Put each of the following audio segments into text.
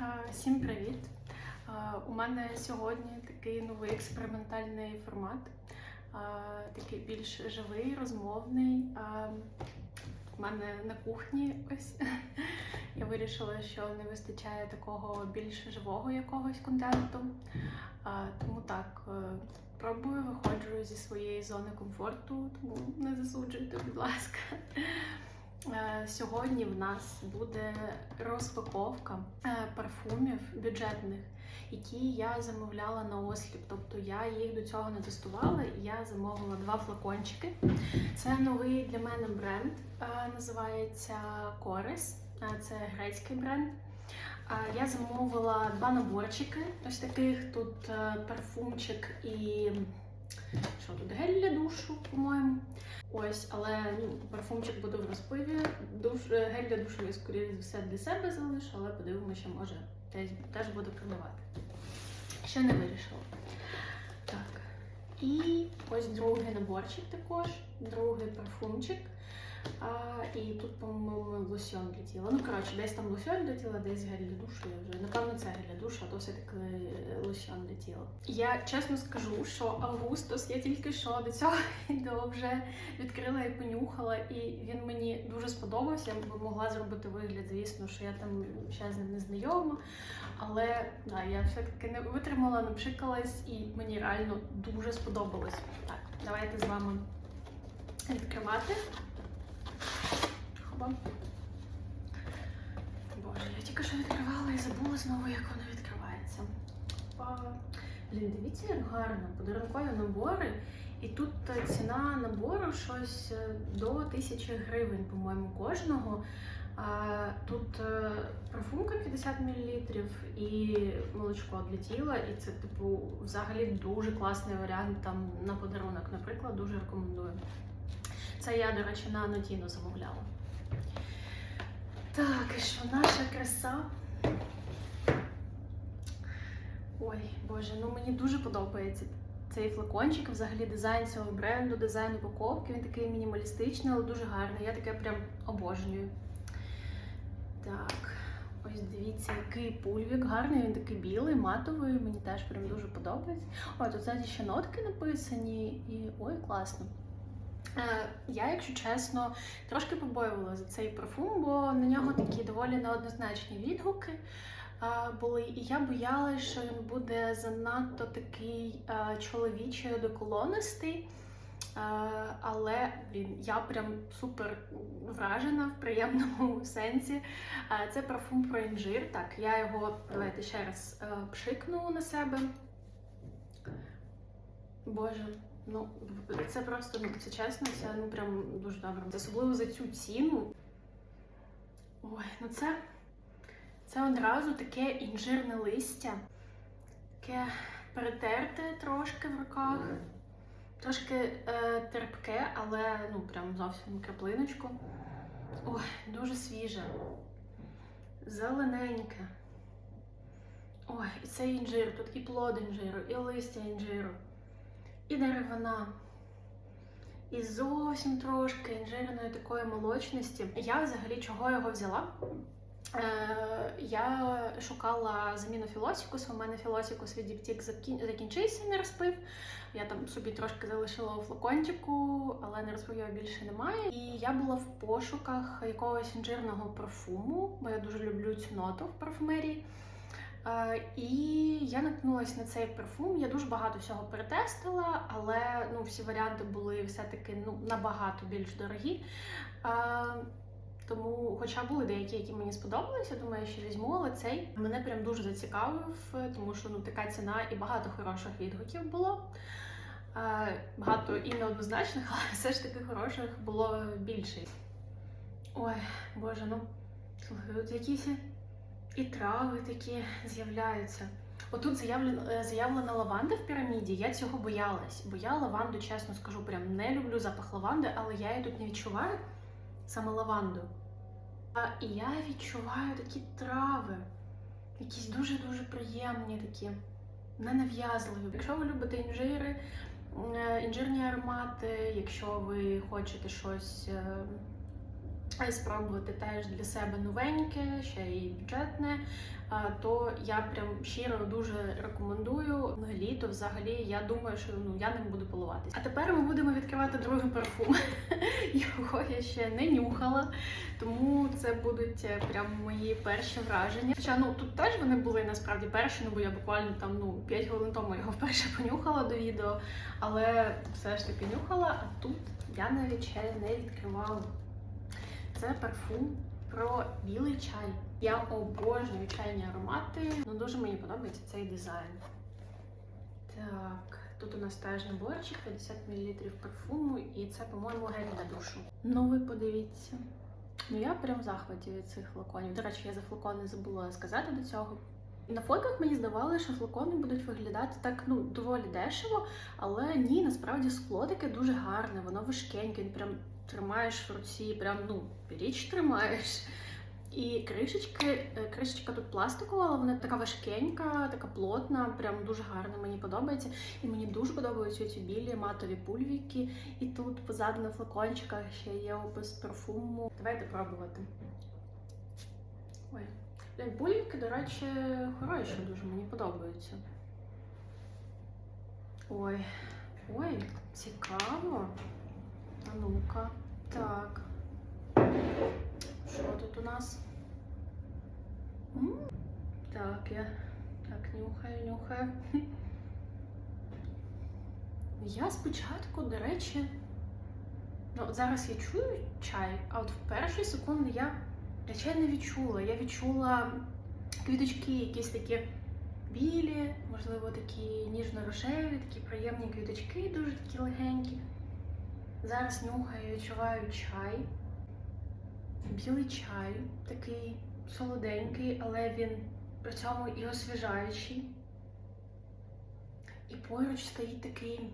Е, Всім привіт! Е, У мене сьогодні такий новий експериментальний формат, е, такий більш живий, розмовний. У мене на кухні ось я вирішила, що не вистачає такого більш живого якогось контенту. Тому так, пробую, виходжу зі своєї зони комфорту, тому не засуджуйте, будь ласка. Е, Сьогодні в нас буде розпаковка е, парфумів бюджетних, які я замовляла на осліп. Тобто я їх до цього не тестувала, і я замовила два флакончики. Це новий для мене бренд, е, називається Корис. Це грецький бренд. Я замовила два наборчики. Ось таких тут парфумчик і що тут гель для душу, по-моєму. Ось, але ну, парфумчик буде в розпиві. Душ, е, гель для душу я скоріше за все для себе залишу, але подивимося, може теж, буду промивати. Ще не вирішила. Так. І ось другий наборчик також, другий парфумчик. А, і тут, по-моєму, лосьон для тіла. Ну, коротше, десь там лосьон для тіла, десь гель для душу. Я вже напевно це гель для душу, а то все-таки лосьон для тіла. Я чесно скажу, що Августус я тільки що до цього відео вже відкрила і понюхала, і він мені дуже сподобався. Я б могла зробити вигляд, звісно, що я там ще з ним не знайома. Але да, я все-таки не витримала, напшикалась, і мені реально дуже сподобалось. Так, давайте з вами відкривати. Хоба. Боже, я тільки що відкривала і забула знову, як воно відкривається. Блін, дивіться, як гарно. Подарункові набори. І тут е, ціна набору щось е, до тисячі гривень, по-моєму, кожного. Тут е, парфумка 50 мл і молочко для тіла. І це, типу, взагалі дуже класний варіант там на подарунок. Наприклад, дуже рекомендую. Це я, до речі, на Нотіно замовляла. Так, і що наша краса? Ой, Боже, ну мені дуже подобається цей флакончик, взагалі дизайн цього бренду, дизайн упаковки. Він такий мінімалістичний, але дуже гарний. Я таке прям обожнюю. Так, ось дивіться, який пульвік гарний, він такий білий, матовий, мені теж прям дуже подобається. Ой, тут ззаді ще нотки написані, і ой, класно. Е, Я, якщо чесно, трошки побоювала за цей парфум, бо на нього такі доволі неоднозначні відгуки е, були. І я боялася, що він буде занадто такий е, чоловічий одеколонистий. Е, Але блін, я прям супер вражена в приємному сенсі. Це парфум про інжир. Так, я його давайте ще раз пшикну на себе. Боже, ну це просто ну це чесно, це ну прям дуже добре. Особливо за цю ціну. Ой, ну це, це одразу таке інжирне листя, таке перетерте трошки в руках, трошки е, терпке, але ну прям зовсім краплиночку. Ой, дуже свіже, зелененьке. Ой, і цей інжир, тут і плод інжиру, і листя інжиру і деревина, і зовсім трошки інжирної такої молочності. Я взагалі чого його взяла? Е, Я шукала заміну філосікусу. У мене філосікус від Діптік закінчився, не розпив. Я там собі трошки залишила у флакончику, але не розпив його більше немає. І я була в пошуках якогось інжирного парфуму, бо я дуже люблю цю ноту в парфумерії. Е, І я наткнулася на цей парфум. Я дуже багато всього перетестила, але ну, всі варіанти були все-таки ну, набагато більш дорогі. Е, Тому, хоча були деякі, які мені сподобалися, думаю, що візьму, але цей мене прям дуже зацікавив, тому що ну, така ціна і багато хороших відгуків було. Е, Багато і неоднозначних, але все ж таки хороших було більше. Ой, боже, ну слухай, от якісь і трави такі з'являються. Отут заявлена, заявлена лаванда в піраміді. Я цього боялась, бо я лаванду, чесно скажу, прям не люблю запах лаванди, але я її тут не відчуваю саме лаванду. А і я відчуваю такі трави, якісь дуже-дуже приємні такі, ненав'язливі. Якщо ви любите інжири, е, інжирні аромати, якщо ви хочете щось е, е, спробувати теж для себе новеньке, ще й бюджетне, то я прям щиро дуже рекомендую. Літо взагалі я думаю, що ну я ним буду полуватися. А тепер ми будемо відкривати другий парфум. Його я ще не нюхала, тому це будуть е, прям мої перші враження. Хоча ну тут теж вони були насправді перші, ну бо я буквально там ну 5 хвилин тому його вперше понюхала до відео, але все ж таки нюхала, а тут я навіть ще не відкривала. Це парфум про білий чай. Я обожнюю чайні аромати. але дуже мені подобається цей дизайн. Так, тут у нас теж наборчик 50 мл парфуму, і це, по-моєму, гель для душу. Ну ви подивіться. Ну я прям в захваті від цих флаконів. До речі, я за флакони забула сказати до цього. На фотках мені здавалося, що флакони будуть виглядати так ну доволі дешево, але ні, насправді скло таке дуже гарне, воно важкеньке, прям тримаєш в руці, прям ну річ тримаєш. І кришечки, е, кришечка тут пластикова, але вона така важкенька, така плотна, прям дуже гарна, мені подобається. І мені дуже подобаються ці білі матові пульвіки. І тут позаду на флакончиках ще є опис парфуму. Давайте пробувати. Пульвіки, до речі, хороші, дуже мені подобаються. Ой, ой, цікаво. А ну-ка. Так. Що тут у нас? Так, я так нюхаю, нюхаю. Я спочатку, до речі, ну зараз я чую чай, а от в перші секунди я, я чай не відчула. Я відчула квіточки, якісь такі білі, можливо, такі ніжно-рожеві, такі приємні квіточки, дуже такі легенькі. Зараз нюхаю, відчуваю чай. Білий чай, такий солоденький, але він при цьому і освіжаючий. І поруч стоїть такий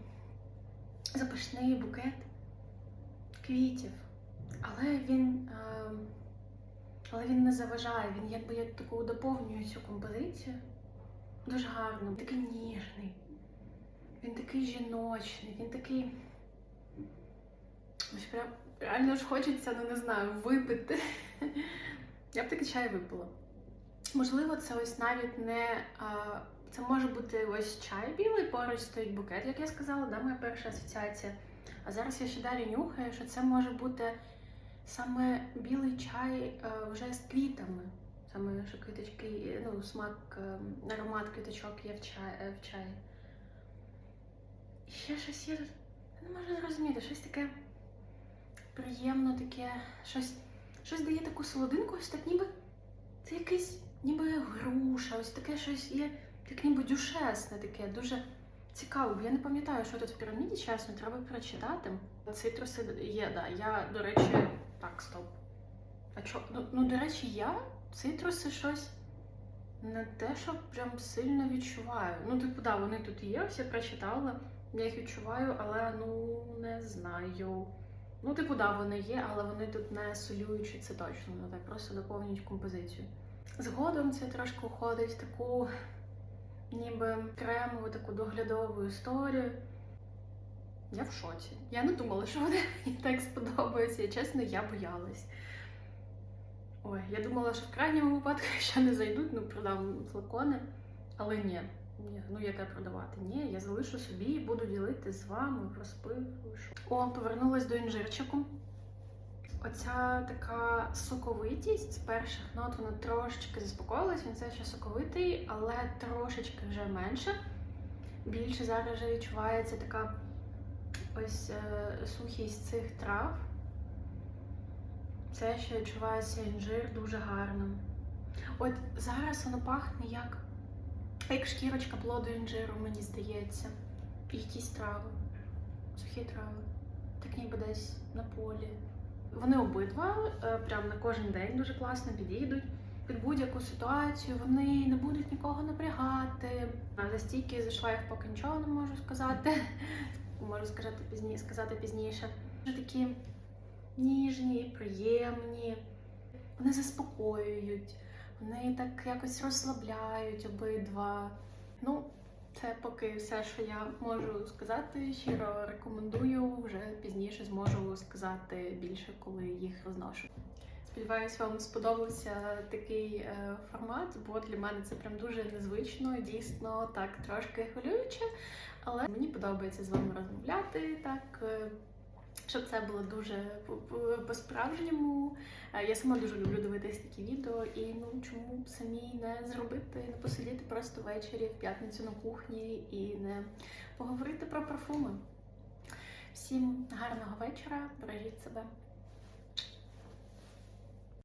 запашний букет квітів. Але він, е, але він не заважає, він якби як таку доповнює цю композицію. Дуже гарно, такий ніжний, він такий жіночний, він такий. Ось прям реально ж хочеться, ну не знаю, випити. Я б такий чай випила. Можливо, це ось навіть не. А, це може бути ось чай білий, поруч стоїть букет, як я сказала, да, моя перша асоціація. А зараз я ще далі нюхаю, що це може бути саме білий чай е, вже з квітами. Саме що квіточки, ну, смак, е, аромат квіточок є в чаї. В чаї. І ще щось є. Не можу зрозуміти, щось таке приємно таке, щось, щось дає таку солодинку, ось так ніби це якийсь ніби груша, ось таке щось є, як ніби дюшесне таке, дуже цікаво. Бо я не пам'ятаю, що тут в піраміді, чесно, треба прочитати. Цитруси є, да. Я, до речі, так. А? Ну, ну, до речі, я цитруси щось не те, що прям сильно відчуваю. Ну, типу, да, вони тут є, ось я прочитала, я їх відчуваю, але ну не знаю. Ну, типу, да, вони є, але вони тут не солюючі, це точно. Ну так просто доповнюють композицію. Згодом це трошки уходить в таку, ніби кремову, таку доглядову історію. Я в шоці. Я не думала, що вони мені так сподобаються. І чесно, я боялась. Ой, я думала, що в крайньому випадку ще не зайдуть, ну продам флакони, але ні. Ні, ну яке продавати? Ні, я залишу собі і буду ділити з вами розпив. О, повернулась до інжирчику. Оця така соковитість з перших нот вона трошечки заспокоїлась, він все ще соковитий, але трошечки вже менше. Більше зараз вже відчувається така ось е, сухість цих трав. Це ще відчувається інжир дуже гарно. От зараз воно пахне як як шкірочка плоду інжиру, мені здається. Якісь трави, сухі трави, так ніби десь на полі. Вони обидва е, прям на кожен день дуже класно підійдуть. Під будь-яку ситуацію вони не будуть нікого напрягати. За стійки зайшла я поки нічого не можу сказати. Можу сказати пізніше, сказати пізніше. Такі ніжні, приємні, вони заспокоюють. Вони так якось розслабляють обидва. Ну, Це поки все, що я можу сказати. Щиро рекомендую. Вже пізніше зможу сказати більше, коли їх розношу. Сподіваюсь, вам сподобався такий е, формат, бо для мене це прям дуже незвично, дійсно так трошки хвилююче. Але мені подобається з вами розмовляти так. Щоб це було дуже по- по- по-справжньому. Е, Я сама дуже люблю дивитись такі відео, і ну чому б самі не зробити, не посидіти просто ввечері в п'ятницю на кухні і не поговорити про парфуми. Всім гарного вечора, бережіть себе.